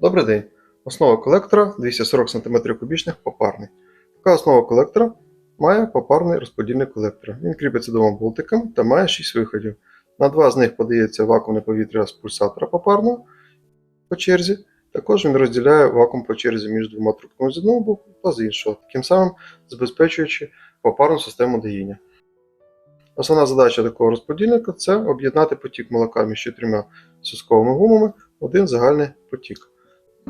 Добрий день. Основа колектора 240 см кубічних попарний. Така основа колектора має попарний розподільний колектор. Він кріпиться двома болтиками та має 6 виходів. На два з них подається вакуумне повітря з пульсатора попарного по черзі. Також він розділяє вакуум по черзі між двома трубками з одного боку та з іншого, таким самим забезпечуючи попарну систему доїння. Основна задача такого розподільника це об'єднати потік молока між чотирма сосковими гумами в один загальний потік.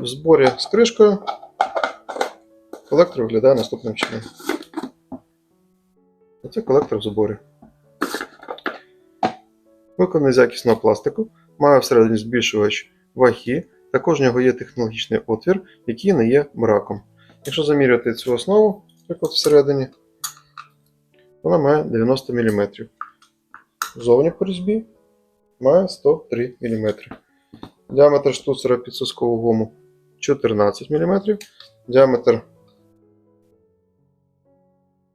В зборі з кришкою колектор виглядає наступним чином. Оце колектор в зборі. Виконаний з якісного пластику, має всередині збільшувач ваги, також в нього є технологічний отвір, який не є мраком. Якщо заміряти цю основу, наприклад, всередині, вона має 90 мм. Зовні по різьбі має 103 мм. Діаметр штуцера під соскову гуму 14 мм. Діаметр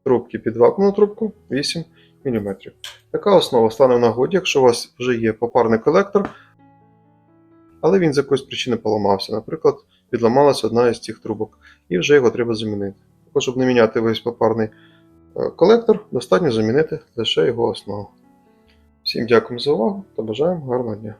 трубки під вакуумну трубку 8 мм. Така основа стане в нагоді, якщо у вас вже є попарний колектор, але він з якоїсь причини поламався. Наприклад, відламалася одна із цих трубок, і вже його треба замінити. Також, щоб не міняти весь попарний е, колектор, достатньо замінити лише його основу. Всім дякую за увагу та бажаємо гарного дня!